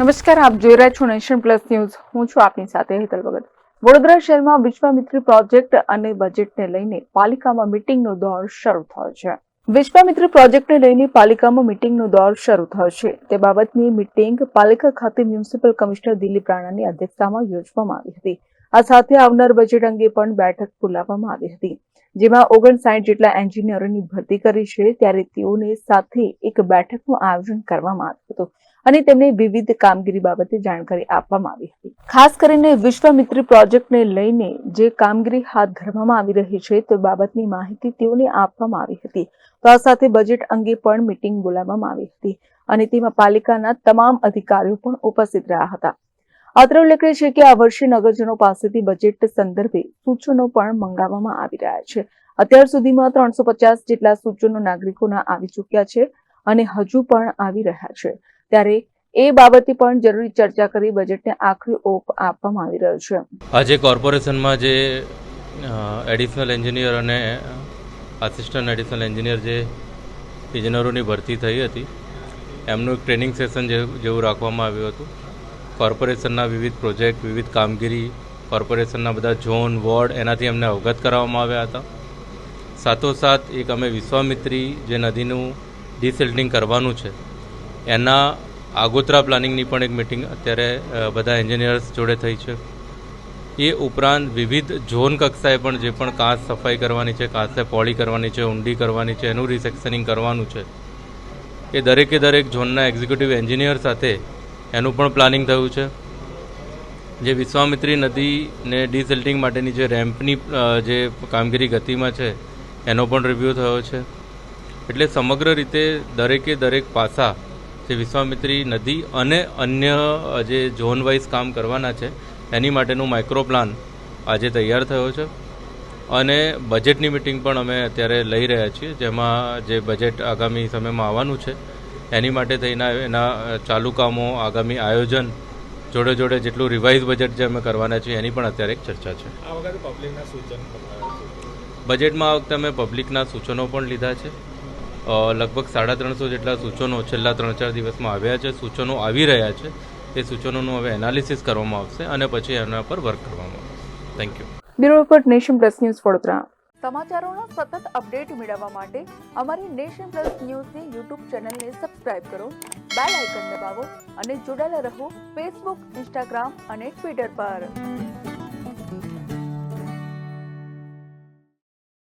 નમસ્કાર, આપ જોઈ રહ્યા છો નેશન પ્લસ ન્યૂઝ. હું છું આપની સાથે હેતલ ભગત. વડોદરા શહેરમાં વિશ્વામિત્રી પ્રોજેક્ટ અને બજેટને લઈને પાલિકામાં મિટિંગનો દોર શરૂ થયો છે. વિશ્વામિત્રી પ્રોજેક્ટને લઈને પાલિકામાં મિટિંગનો દોર શરૂ થયો છે. તે બાબતની મિટિંગ પાલિકા ખાતે મ્યુનિસિપલ કમિશનર દિલીપ રાણાની અધ્યક્ષતામાં યોજવામાં આવી હતી. આ સાથે આવનાર બજેટ અંગે પણ બેઠક બોલાવવામાં આવી હતી. જેમાં ઓગણસાઠ જેટલા એન્જિનિયરોની ભરતી કરી છે, ત્યારે તેઓને સાથે એક બેઠકનું આયોજન કરવામાં આવ્યું હતું. અને તેમને વિવિધ કામગીરી બાબતે જાણકારી આપવામાં આવી હતી. ખાસ કરીને વિશ્વામિત્રી પ્રોજેક્ટને લઈને જે કામગીરી હાથ ધરવામાં આવી રહી છે તે બાબતની માહિતી તેઓને આપવામાં આવી હતી. તો આ સાથે બજેટ અંગે પણ મિટિંગ બોલાવવામાં આવી હતી અને તેમાં પાલિકાના તમામ અધિકારીઓ પણ ઉપસ્થિત રહ્યા હતા. અત્રે ઉલ્લેખનીય છે કે આ વર્ષે નગરજનો પાસેથી બજેટ સંદર્ભે સૂચનો પણ મંગાવવામાં આવી રહ્યા છે. અત્યાર સુધીમાં ત્રણસો જેટલા સૂચનો નાગરિકોના આવી ચૂક્યા છે અને હજુ પણ આવી રહ્યા છે. ત્યારે એ બાબતે પણ જરૂરી ચર્ચા કરી બજેટને આખરી ઓપ આપવામાં આવી રહ્યો છે. આજે કોર્પોરેશનમાં જે એડિશનલ એન્જિનિયર અને આસિસ્ટન્ટ એડિશનલ એન્જિનિયર જે ઇજનેરોની ભરતી થઈ હતી, એમનું ટ્રેનિંગ સેશન જેવું રાખવામાં આવ્યું હતું. કોર્પોરેશનના વિવિધ પ્રોજેક્ટ વિવિધ કામગીરી, કોર્પોરેશનના બધા ઝોન, વોર્ડ, એનાથી અમને અવગત કરાવવામાં આવ્યા હતા. સાથોસાથ એક અમે વિશ્વામિત્રી જે નદીનું ડિસિલ્ટિંગ કરવાનું છે એના આગોતરા પ્લાનિંગની પણ એક મિટિંગ અત્યારે બધા એન્જિનિયર્સ જોડે થઈ છે. એ ઉપરાંત વિવિધ ઝોન કક્ષાએ પણ જે પણ કાંસ સફાઈ કરવાની છે કાંસને પોળી કરવાની છે, ઊંડી કરવાની છે, એનું રિસેક્શનિંગ કરવાનું છે. એ દરેકે દરેક ઝોનના એક્ઝિક્યુટિવ એન્જિનિયર સાથે એનું પણ પ્લાનિંગ થયું છે. જે વિશ્વામિત્રી નદીને ડિસિલ્ટિંગ માટેની જે રેમ્પની જે કામગીરી ગતિમાં છે, એનો પણ રિવ્યૂ થયો છે. એટલે સમગ્ર રીતે દરેકે દરેક પાસા જે વિશ્વામિત્રી નદી અને અન્ય જે ઝોન વાઇઝ કામ કરવાના છે એની માટેનું માઇક્રો પ્લાન આજે તૈયાર થયો છે. અને બજેટની મિટિંગ પણ અમે અત્યારે લઈ રહ્યા છીએ જેમાં જે બજેટ આગામી સમયમાં આવવાનું છે એની માટે થઈને એના ચાલુ કામો આગામી આયોજન જોડે જોડે જેટલું રિવાઇઝ બજેટ જે અમે કરવાના છીએ એની પણ અત્યારે એક ચર્ચા છે. આ વખતે પબ્લિકના સૂચન બજેટમાં આ વખતે અમે પબ્લિકના સૂચનો પણ લીધા છે. લગભગ સાડા ત્રણસો જેટલા સૂચનો છેલ્લા ત્રણ ચાર દિવસમાં આવ્યા છે સૂચનો આવી રહ્યા છે. તે સૂચનોનું હવે એનાલિસિસ કરવામાં આવશે અને પછી એના પર વર્ક કરવામાં આવશે. Thank you bureau report nation plus news Vadodara. સમાચારોના સતત અપડેટ મેળવવા માટે અમારી નેશન પ્લસ ન્યૂઝની યુટ્યુબ ચેનલને સબસ્ક્રાઇબ કરો બેલ આઇકન દબાવો અને જોડાયેલા રહો ફેસબુક ઇન્સ્ટાગ્રામ અને ટ્વિટર પર.